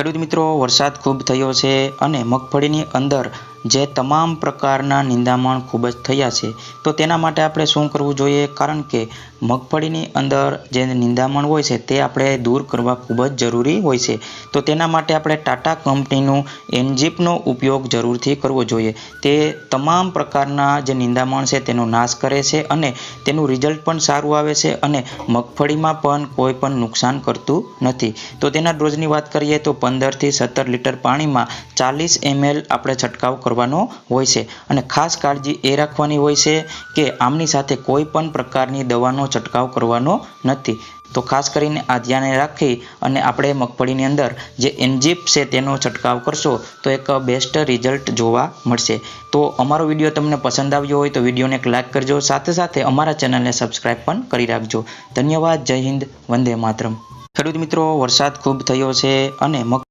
ખેડૂત મિત્રો વરસાદ ખૂબ થયો છે અને મગફળીની અંદર જે તમામ પ્રકારના નિંદામણ ખૂબ જ થયા છે. તો તેના માટે આપણે શું કરવું જોઈએ? કારણ કે મગફળીની અંદર જે નિંદામણ હોય છે, તે આપણે દૂર કરવા ખૂબ જ જરૂરી હોય છે. તો તેના માટે આપણે ટાટા કંપનીનું એન્જીપનો ઉપયોગ જરૂરથી કરવો જોઈએ. તે તમામ પ્રકારના જે નિંદામણ છે, તેનો નાશ કરે છે અને તેનું રિઝલ્ટ પણ સારું આવે છે અને મગફળીમાં પણ કોઈ પણ નુકસાન કરતું નથી. તો તેના ડોઝની વાત કરીએ તો પંદરથી સત્તર લીટર પાણીમાં ચાલીસ એમએલ આપણે છંટકાવ કરવાનો હોય છે. અને ખાસ કાળજી એ રાખવાની હોય છે કે આમની સાથે કોઈ પણ પ્રકારની દવાનો છંટકાવ કરવાનો નથી. તો ખાસ કરીને આ ધ્યાને રાખી અને આપણે મગફળીની અંદર જે એન્જીપ છે તેનો છંટકાવ કરશો તો એક બેસ્ટ રિઝલ્ટ જોવા મળશે. તો અમારો વીડિયો તમને પસંદ આવ્યો હોય તો વિડીયોને એક લાઇક કરજો, સાથે સાથે અમારા ચેનલને સબસ્ક્રાઇબ પણ કરી રાખજો. ધન્યવાદ, જય હિન્દ, વંદે માતરમ. ખેડૂત મિત્રો, વરસાદ ખૂબ થયો છે અને મગ